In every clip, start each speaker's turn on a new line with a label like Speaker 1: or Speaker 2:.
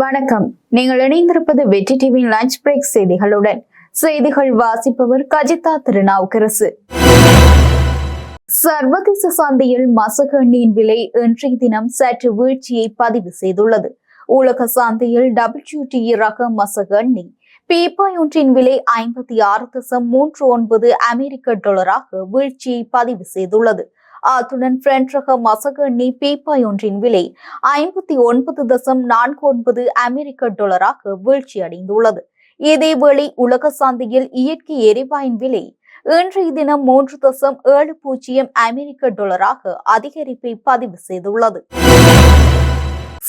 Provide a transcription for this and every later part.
Speaker 1: வணக்கம். நீங்கள் இணைந்திருப்பது வெற்றி டிவியின் லஞ்ச் பிரேக் செய்திகளுடன். செய்திகள் வாசிப்பவர் கஜிதா திருநாவுக்கரசு. சர்வதேச சந்தையில் மசக எண்ணெயின் விலை இன்றைய தினம் சற்று வீழ்ச்சியை பதிவு செய்துள்ளது. உலக சந்தையில் டபிள்யூடி ரக மசக எண்ணெய் பீப்பாய் ஒன்றின் விலை ஐம்பத்தி ஆறு தசம் மூன்று ஒன்பது அமெரிக்க டாலராக வீழ்ச்சியை பதிவு செய்துள்ளது. அத்துடன் பிரெஞ்ச் ரக மசகு எண்ணெய் பீப்பாய் ஒன்றின் விலை ஐம்பத்தி ஒன்பது தசம் நான்கு ஒன்பது அமெரிக்க டாலராக வீழ்ச்சி அடைந்துள்ளது இதேவேளை உலக சந்தையில் இயற்கை எரிவாயின் விலை இன்றைய தினம் மூன்று தசம் ஏழு பூஜ்ஜியம் அமெரிக்க டாலராக அதிகரிப்பை பதிவு செய்துள்ளது.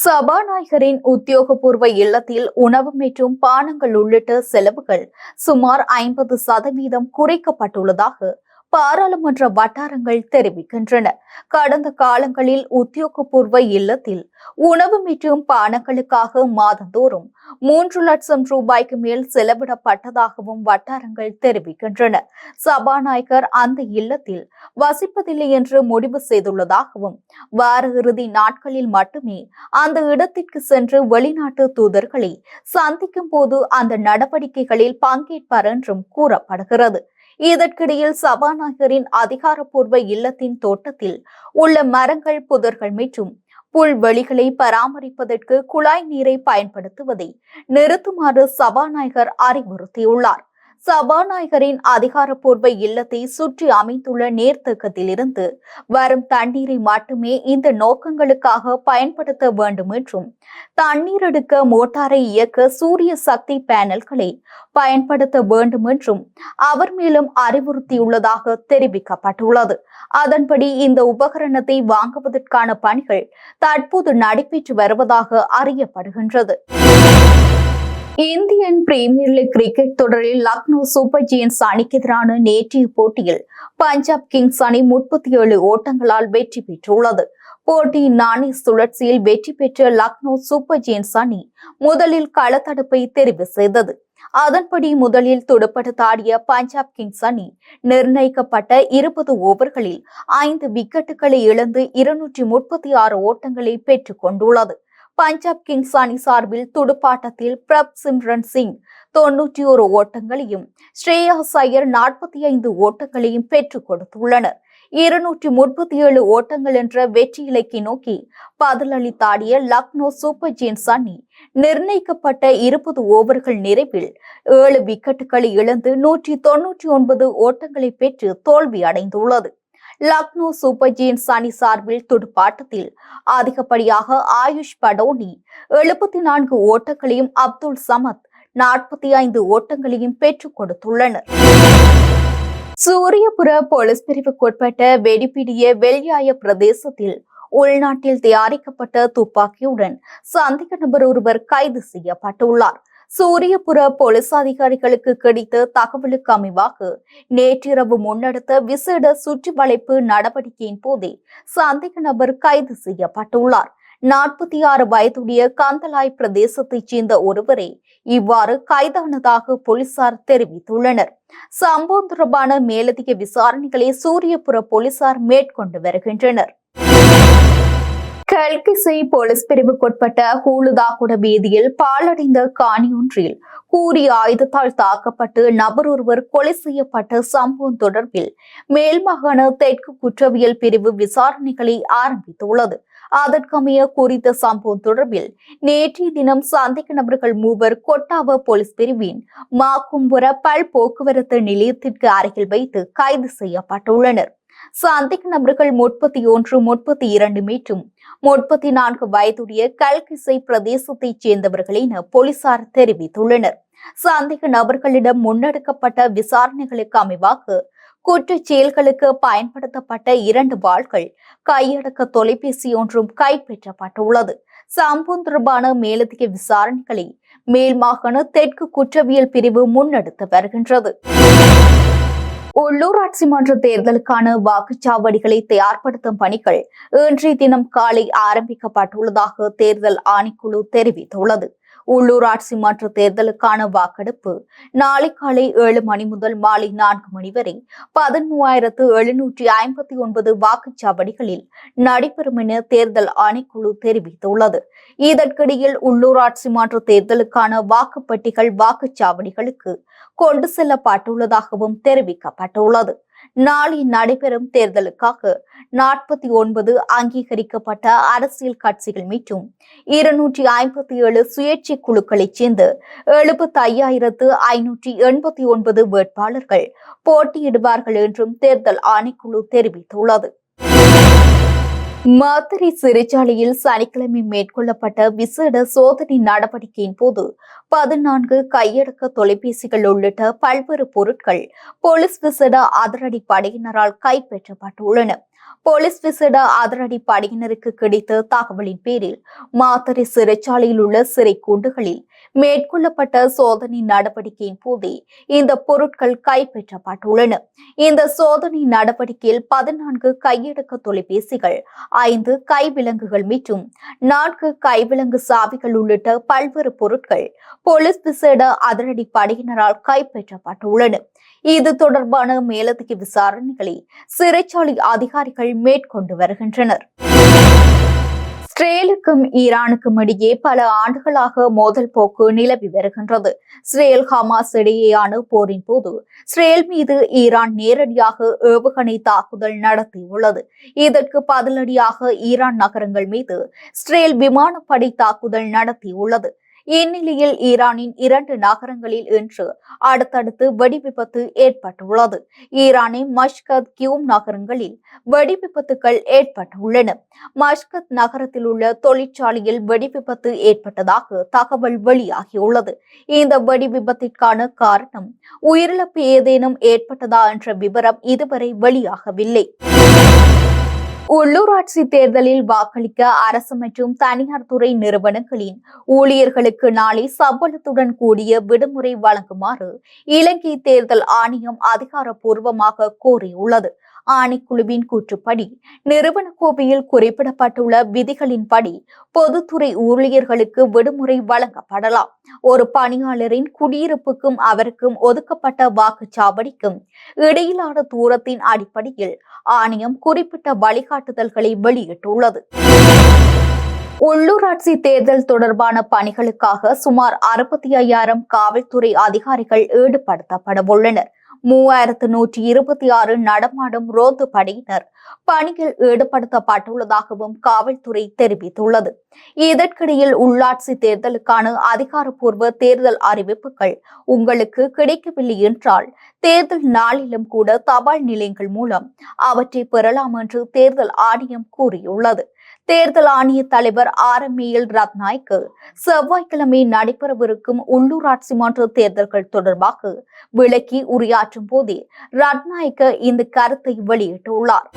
Speaker 1: சபாநாயகரின் உத்தியோகபூர்வ இல்லத்தில் உணவு மற்றும் பானங்கள் உள்ளிட்ட செலவுகள் சுமார் ஐம்பது சதவீதம் குறைக்கப்பட்டுள்ளதாக பாராளுமன்ற வட்டாரங்கள் தெரிவிக்கின்றன. கடந்த காலங்களில் உத்தியோகபூர்வ இல்லத்தில் உணவு மற்றும் பானங்களுக்காக மாதந்தோறும் மூன்று லட்சம் ரூபாய்க்கு மேல் செலவிடப்பட்டதாகவும் வட்டாரங்கள் தெரிவிக்கின்றன. சபாநாயகர் அந்த இல்லத்தில் வசிப்பதில்லை என்று முடிவு செய்துள்ளதாகவும் வார இறுதி நாட்களில் மட்டுமே அந்த இடத்திற்கு சென்று வெளிநாட்டு தூதர்களை சந்திக்கும் போது அந்த நடவடிக்கைகளில் பங்கேற்பார் என்றும் கூறப்படுகிறது. இதற்கிடையில் சபாநாயகரின் அதிகாரப்பூர்வ இல்லத்தின் தோட்டத்தில் உள்ள மரங்கள் புதர்கள் மற்றும் புல்வெளிகளை பராமரிப்பதற்கு குழாய் நீரை பயன்படுத்துவதை நிறுத்துமாறு சபாநாயகர் அறிவுறுத்தியுள்ளார். சபாநாயகரின் அதிகாரப்பூர்வ இல்லத்தை சுற்றி அமைத்துள்ள நீர்த்தேக்கத்திலிருந்து வரும் தண்ணீரை மட்டுமே இந்த நோக்கங்களுக்காக பயன்படுத்த வேண்டும் என்றும் தண்ணீர் எடுக்க மோட்டாரை இயக்க சூரிய சக்தி பேனல்களை பயன்படுத்த வேண்டும் என்றும் அவர் மேலும் அறிவுறுத்தியுள்ளதாக தெரிவிக்கப்பட்டுள்ளது. அதன்படி இந்த உபகரணத்தை வாங்குவதற்கான பணிகள் தற்போது நடைபெற்று வருவதாக அறியப்படுகின்றது. இந்தியன் பிரீமியர் லீக் கிரிக்கெட் தொடரில் லக்னோ சூப்பர் ஜெயின்ஸ் அணிக்கு எதிரான நேற்றைய போட்டியில் பஞ்சாப் கிங்ஸ் அணி முப்பத்தி ஏழு ஓட்டங்களால் வெற்றி பெற்றுள்ளது. போட்டியின் நாணய சுழற்சியில் வெற்றி பெற்ற லக்னோ சூப்பர் ஜெயின்ஸ் அணி முதலில் களத்தடுப்பை தெரிவு செய்தது. அதன்படி முதலில் துடுப்படுத்தாடிய பஞ்சாப் கிங்ஸ் அணி நிர்ணயிக்கப்பட்ட இருபது ஓவர்களில் ஐந்து விக்கெட்டுகளை இழந்து இருநூற்றி முப்பத்தி ஆறு ஓட்டங்களை பெற்றுக் கொண்டுள்ளது. பஞ்சாப் கிங்ஸ் அணி சார்பில் துடுப்பாட்டத்தில் பிரப் சிம்ரன் சிங் தொன்னூற்றி ஒரு ஓட்டங்களையும் ஸ்ரேயா சையர் நாற்பத்தி ஐந்து ஓட்டங்களையும் பெற்றுக் கொடுத்துள்ளனர். இருநூற்றி முப்பத்தி ஏழு ஓட்டங்கள் என்ற வெற்றி இலக்கை நோக்கி பதிலளித்தாடிய லக்னோ சூப்பர் ஜெயின்ஸ் அணி நிர்ணயிக்கப்பட்ட இருபது ஓவர்கள் நிறைவில் ஏழு விக்கெட்டுகளை இழந்து நூற்றி தொன்னூற்றி ஒன்பது ஓட்டங்களை பெற்று தோல்வி அடைந்துள்ளது லக்னோ சூப்பர் ஜீன்ஸ் அணி சார்பில் துடுப்பாட்டத்தில் அதிகப்படியாக ஆயுஷ் படோனி எழுபத்தி நான்கு ஓட்டங்களையும் அப்துல் சமத் நாற்பத்தி ஐந்து ஓட்டங்களையும் பெற்றுக் கொடுத்துள்ளனர். சூரியபுர போலீஸ் பிரிவுக்குட்பட்ட வெடிப்பிடிய வெள்ளியாய பிரதேசத்தில் உள்நாட்டில் தயாரிக்கப்பட்ட துப்பாக்கியுடன் சந்தேக நபர் ஒருவர் கைது செய்யப்பட்டுள்ளார். சூரியபுர போலீஸ் அதிகாரிகளுக்கு கிடைத்த தகவலுக்கு அமைவாக நேற்றிரவு முன்னெடுத்த விசேட சுற்றி வளைப்பு நடவடிக்கையின் போதே சந்தேக நபர் கைது செய்யப்பட்டுள்ளார். நாற்பத்தி ஆறு வயதுடைய கந்தலாய் பிரதேசத்தைச் சேர்ந்த ஒருவரே இவ்வாறு கைதானதாக போலீசார் தெரிவித்துள்ளனர். சம்பவம் தொடர்பான மேலதிக விசாரணைகளை சூரியபுர போலீசார் மேற்கொண்டு வருகின்றனர். கல்கிசை போலீஸ் பிரிவுக்குட்பட்ட ஹூலுதாகுட வீதியில் பாலடைந்த காணியொன்றில் கூறிய ஆயுதத்தால் தாக்கப்பட்டு நபர் ஒருவர் கொலை செய்யப்பட்ட சம்பவம் தொடர்பில் மேல்மாகாண தெற்கு குற்றவியல் பிரிவு விசாரணைகளை ஆரம்பித்துள்ளது. அதற்கமைய குறித்த சம்பவம் தொடர்பில் நேற்றைய தினம் சந்தேக நபர்கள் மூவர் கொட்டாவ போலீஸ் பிரிவின் மாக்கும்புர பல் போக்குவரத்து நிலையத்திற்கு அருகில் வைத்து கைது செய்யப்பட்டுள்ளனர். சந்தேக நபர்கள் முப்பத்தி ஒன்று முப்பத்தி இரண்டு மற்றும் முப்பத்தி நான்கு வயதுடைய கல்கிசை பிரதேசத்தைச் சேர்ந்தவர்கள் என போலீசார் தெரிவித்துள்ளனர். சந்தேக நபர்களிடம் முன்னெடுக்கப்பட்ட விசாரணைகளுக்கு அமைவாக குற்றச் செயல்களுக்கு பயன்படுத்தப்பட்ட இரண்டு வாள்கள் கையடக்க தொலைபேசி ஒன்றும் கைப்பற்றப்பட்டுள்ளது. சம்பவம் தொடர்பான மேலதிக விசாரணைகளை மேல்மாகாண தெற்கு குற்றவியல் பிரிவு முன்னெடுத்து வருகின்றது. உள்ளூராட்சி மன்ற தேர்தலுக்கான வாக்குச்சாவடிகளை தயார்படுத்தும் பணிகள் இன்றைய தினம் காலை ஆரம்பிக்கப்பட்டுள்ளதாக தேர்தல் ஆணைக்குழு தெரிவித்துள்ளது. உள்ளூராட்சி மன்ற தேர்தலுக்கான வாக்கெடுப்பு. நாளை காலை ஏழு மணி முதல் மாலை நான்கு மணி வரை பதிமூவாயிரத்து எழுநூற்றி ஐம்பத்தி ஒன்பது வாக்குச்சாவடிகளில் நடைபெறும் என தேர்தல் ஆணைக்குழு தெரிவித்துள்ளது. இதற்கிடையில் உள்ளூராட்சி மன்ற தேர்தலுக்கான வாக்குப்பட்டிகள் வாக்குச்சாவடிகளுக்கு கொண்டு செல்லப்பட்டுள்ளதாகவும் தெரிவிக்கப்பட்டுள்ளது. நாளை நடைபெறும் தேர்தலுக்காக நாற்பத்தி ஒன்பது அங்கீகரிக்கப்பட்ட அரசியல் கட்சிகள் மீட்டும் இருநூற்றி ஐம்பத்தி ஏழு சுயேட்சை குழுக்களைச் சேர்ந்து எழுபத்தி ஐயாயிரத்து ஐநூற்றி எண்பத்தி ஒன்பது வேட்பாளர்கள் போட்டியிடுவார்கள் என்றும் தேர்தல் ஆணைக்குழு தெரிவித்துள்ளது. மாத்தறை சிறைச்சாலையில் சனிக்கிழமை மேற்கொள்ளப்பட்ட விசேட சோதனை நடவடிக்கையின் போது பதினான்கு கையடக்க தொலைபேசிகள் உள்ளிட்ட பல்வேறு பொருட்கள் போலீஸ் விசேட அதிரடி படையினரால் கைப்பற்றப்பட்டுள்ளன. போலீஸ் விசேட அதிரடி படையினருக்கு கிடைத்த தகவலின் பேரில் மாத்தறை சிறைச்சாலையில் உள்ள சிறை கூண்டுகளில் மேற்கொள்ளப்பட்ட சோதனை நடவடிக்கையின் போதே இந்த பொருட்கள் கைப்பற்றப்பட்டுள்ளன. இந்த சோதனை நடவடிக்கையில் பதினான்கு கையடக்க தொலைபேசிகள் ஐந்து கைவிலங்குகள் மற்றும் நான்கு கைவிலங்கு சாவிகள் உள்ளிட்ட பல்வேறு பொருட்கள் போலீஸ் விசேட அதிரடி படையினரால் கைப்பற்றப்பட்டுள்ளன. இது தொடர்பான மேலதிக விசாரணைகளை சிறைச்சாலை அதிகாரிகள் மேற்கொண்டு வருகின்றனர். இஸ்ரேலுக்கும் ஈரானுக்கும் இடையே பல ஆண்டுகளாக மோதல் போக்கு நிலவி வருகின்றது. இஸ்ரேல் ஹமாஸ் இடையேயான போரின் போது இஸ்ரேல் மீது ஈரான் நேரடியாக ஏவுகணை தாக்குதல் நடத்தியுள்ளது. இதற்கு பதிலடியாக ஈரான் நகரங்கள் மீது இஸ்ரேல் விமானப்படை தாக்குதல் நடத்தியுள்ளது. இந்நிலையில் ஈரானின் இரண்டு நகரங்களில் இன்று அடுத்தடுத்து வெடிவிபத்து ஏற்பட்டுள்ளது. ஈரானின் மஷ்கத் கியூம் நகரங்களில் வெடிவிபத்துகள் ஏற்பட்டுள்ளன. மஷ்கத் நகரத்தில் உள்ள தொழிற்சாலையில் வெடிவிபத்து ஏற்பட்டதாக தகவல் வெளியாகியுள்ளது. இந்த வெடிவிபத்திற்கான காரணம் உயிரிழப்பு ஏதேனும் ஏற்பட்டதா என்ற விவரம் இதுவரை வெளியாகவில்லை. உள்ளூராட்சி தேர்தலில் வாக்களிக்க அரசு மற்றும் தனியார் துறை நிறுவனங்களின் ஊழியர்களுக்கு நாளை சம்பளத்துடன் கூடிய விடுமுறை வழங்குமாறு இலங்கை தேர்தல் ஆணையம் அதிகாரப்பூர்வமாக கோரியுள்ளது. ஆணைக்குழுவின் கூற்றுப்படி நிறுவன கோவையில் குறிப்பிடப்பட்டுள்ள விதிகளின்படி பொதுத்துறை ஊழியர்களுக்கு விடுமுறை வழங்கப்படலாம். ஒரு பணியாளரின் குடியிருப்புக்கும் அவருக்கும் ஒதுக்கப்பட்ட வாக்குச்சாவடிக்கும் இடையிலான தூரத்தின் அடிப்படையில் ஆணையம் குறிப்பிட்ட வழிகாட்டுதல்களை வெளியிட்டுள்ளது. உள்ளூராட்சி தேர்தல் தொடர்பான பணிகளுக்காக சுமார் அறுபத்தி ஐயாயிரம் காவல்துறை அதிகாரிகள் ஈடுபடுத்தப்பட உள்ளனர் மூவாயிரத்து நூற்றி இருபத்தி ஆறு நடமாடும் ரோந்து படையினர் பணியில் ஈடுபடுத்தப்பட்டுள்ளதாகவும் காவல்துறை தெரிவித்துள்ளது. இதற்கிடையில் உள்ளாட்சி தேர்தலுக்கான அதிகாரப்பூர்வ தேர்தல் அறிவிப்புகள் உங்களுக்கு கிடைக்கவில்லை என்றால் தேர்தல் நாளிலும் கூட தபால் நிலையங்கள் மூலம் அவற்றை பெறலாம் என்று தேர்தல் ஆணையம் கூறியுள்ளது. தேர்தல் ஆணைய தலைவர் ஆர் எம் எல் ரத்நாய்க்கு செவ்வாய்க்கிழமை நடைபெறவிருக்கும் உள்ளூராட்சி மன்ற தேர்தல்கள் தொடர்பாக விளக்கி உரையாற்றும் போதே ரத்நாய்க்கு இந்த கருத்தை வெளியிட்டுள்ளார்.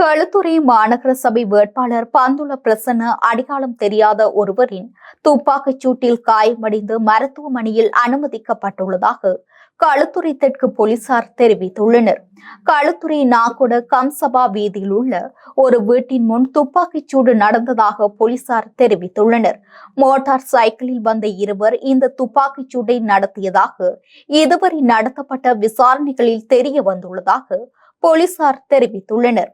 Speaker 1: களுத்துறை மாநகர சபை வேட்பாளர் பந்துல பிரசன்ன அடையாளம் தெரியாத ஒருவரின் துப்பாக்கிச் சூட்டில் காயமடைந்து மருத்துவமனையில் அனுமதிக்கப்பட்டுள்ளதாக களுத்துறை தெற்கு போலீசார் தெரிவித்துள்ளனர். களுத்துறை நாகொட கம்சபா வீதியில் உள்ள ஒரு வீட்டின் முன் துப்பாக்கிச் சூடு நடந்ததாக போலீசார் தெரிவித்துள்ளனர். மோட்டார் சைக்கிளில் வந்த இருவர் இந்த துப்பாக்கிச் சூட்டை நடத்தியதாக இதுவரை நடத்தப்பட்ட விசாரணைகளில் தெரிய வந்துள்ளதாக போலீசார் தெரிவித்துள்ளனர்.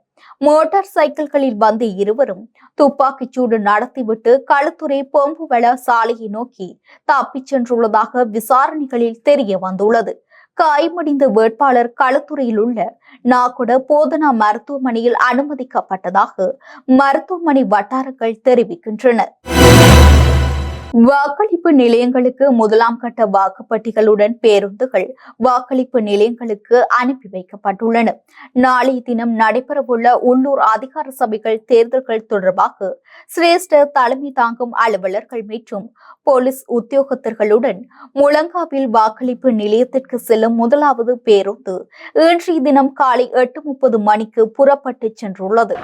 Speaker 1: மோட்டார் சைக்கிள்களில் வந்த இருவரும் துப்பாக்கிச் சூடு நடத்திவிட்டு களுத்துறை பொம்புவள சாலையை நோக்கி தப்பிச் சென்றுள்ளதாக விசாரணைகளில் தெரிய வந்துள்ளது. காயமடைந்த வேட்பாளர் களத்துறையில் உள்ள நாகுட போதனா மருத்துவமனையில் அனுமதிக்கப்பட்டதாக மருத்துவமனை வட்டாரங்கள் தெரிவிக்கின்றன. வாக்களிப்பு நிலையங்களுக்கு முதலாம் கட்ட வாக்குப்பட்டிகளுடன் பேருந்துகள் வாக்களிப்பு நிலையங்களுக்கு அனுப்பி வைக்கப்பட்டுள்ளன. நாளைய தினம் நடைபெறவுள்ள உள்ளூர் அதிகார சபைகள் தேர்தல்கள் தொடர்பாக சிரேஷ்ட தலைமை தாங்கும் அலுவலர்கள் மற்றும் போலீஸ் உத்தியோகத்தர்களுடன் முழங்காவில் வாக்களிப்பு நிலையத்திற்கு செல்லும் முதலாவது பேருந்து இன்றைய தினம் காலை எட்டு முப்பது மணிக்கு புறப்பட்டு சென்றுள்ளது.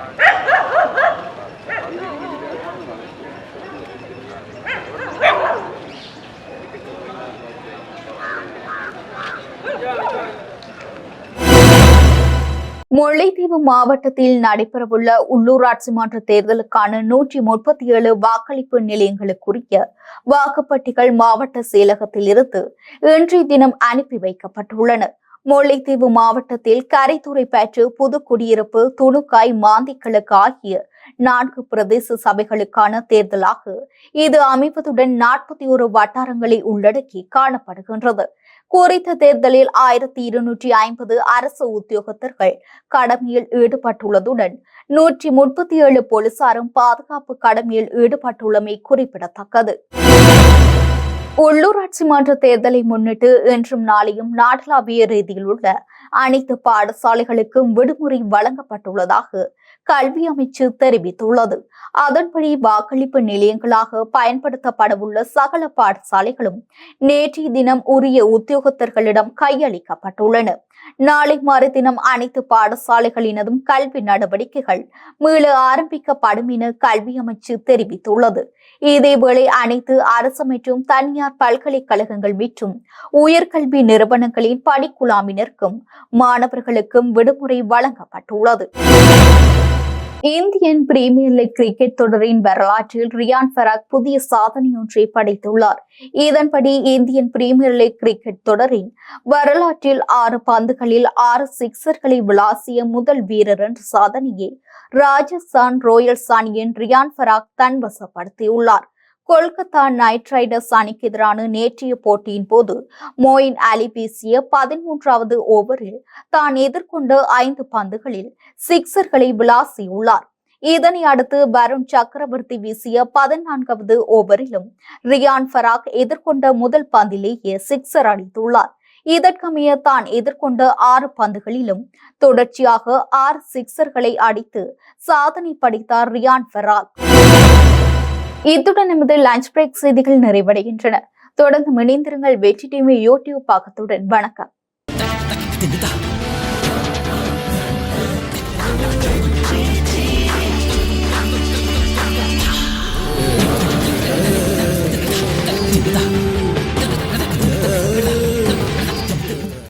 Speaker 1: முல்லைத்தீவு மாவட்டத்தில் நடைபெறவுள்ள உள்ளூராட்சி மன்ற தேர்தலுக்கான நூற்றி முப்பத்தி ஏழு வாக்களிப்பு நிலையங்களுக்குரிய வாக்குப்பட்டிகள் மாவட்ட செயலகத்தில் இருந்து இன்றைய தினம் அனுப்பி வைக்கப்பட்டுள்ளன. முல்லைத்தீவு மாவட்டத்தில் கரைத்துறை பேற்று புதுக்குடியிருப்பு துணுக்காய் மாந்திக்கிழக்கு ஆகிய நான்கு பிரதேச சபைகளுக்கான தேர்தலாக இது அமைவதுடன் நாற்பத்தி ஒரு வட்டாரங்களை உள்ளடக்கி காணப்படுகின்றது. குறித்த தேர்தலில் ஆயிரத்தி இருநூற்றி ஐம்பது அரசு உத்தியோகத்தர்கள் கடமையில் ஈடுபட்டுள்ளதுடன் நூற்றி முப்பத்தி ஏழு போலீசாரும் பாதுகாப்பு கடமையில் ஈடுபட்டுள்ளமை குறிப்பிடத்தக்கது. உள்ளூராட்சி மன்ற தேர்தலை முன்னிட்டு இன்றும் நாளையும் நாடளாவிய ரீதியில் உள்ள அனைத்து பாடசாலைகளுக்கும் விடுமுறை வழங்கப்பட்டுள்ளதாக கல்வி அமைச்சு தெரிவித்துள்ளது. அதன்படி வாக்களிப்பு நிலையங்களாக பயன்படுத்தப்படவுள்ள சகல பாடசாலைகளும் நேற்றைய தினம் உரிய உத்தியோகத்தர்களிடம் கையளிக்கப்பட்டுள்ளன. நாளை மறுதினம் அனைத்து பாடசாலைகளினதும் கல்வி நடவடிக்கைகள் மீள ஆரம்பிக்கப்படும் என கல்வி அமைச்சு தெரிவித்துள்ளது. இதேவேளை அனைத்து அரசு மற்றும் தனியார் பல்கலைக்கழகங்கள் மற்றும் உயர்கல்வி நிறுவனங்களின் படிக்குழாமினருக்கும் மாணவர்களுக்கும் விடுமுறை வழங்கப்பட்டுள்ளது. இந்தியன் பிரீமியர் லீக் கிரிக்கெட் தொடரின் வரலாற்றில் ரியான் ஃபராக் புதிய சாதனையொன்றை படைத்துள்ளார். இதன்படி இந்தியன் பிரீமியர் லீக் கிரிக்கெட் தொடரின் வரலாற்றில் ஆறு பந்துகளில் ஆறு சிக்சர்களை விளாசிய முதல் வீரர் என்ற சாதனையை ராஜஸ்தான் ராயல்ஸ் அணியின் ரியான் ஃபராக் தன்வசப்படுத்தியுள்ளார். கொல்கத்தா நைட் ரைடர்ஸ் அணிக்கு எதிரான நேற்றைய போட்டியின் போது மோயின் அலி வீசிய பதிமூன்றாவது ஓவரில் தான் எதிர்கொண்ட ஐந்து பந்துகளில் சிக்சர்களை விளாசியுள்ளார். இதனை அடுத்து வருண் சக்கரவர்த்தி வீசிய பதினான்காவது ஓவரிலும் ரியான் ஃபராக் எதிர்கொண்ட முதல் பந்திலேயே சிக்சர் அடித்துள்ளார். இதற்கமைய தான் எதிர்கொண்ட ஆறு பந்துகளிலும் தொடர்ச்சியாக ஆறு சிக்சர்களை அடித்து சாதனை படைத்தார் ரியான் ஃபராக். இத்துடன் நமது லஞ்ச் பிரேக் செய்திகள் நிறைவடைகின்றன. தொடர்ந்து இணைந்திருங்கள் வெற்றி டிவி யூடியூப் பக்கத்துடன் வணக்கம்.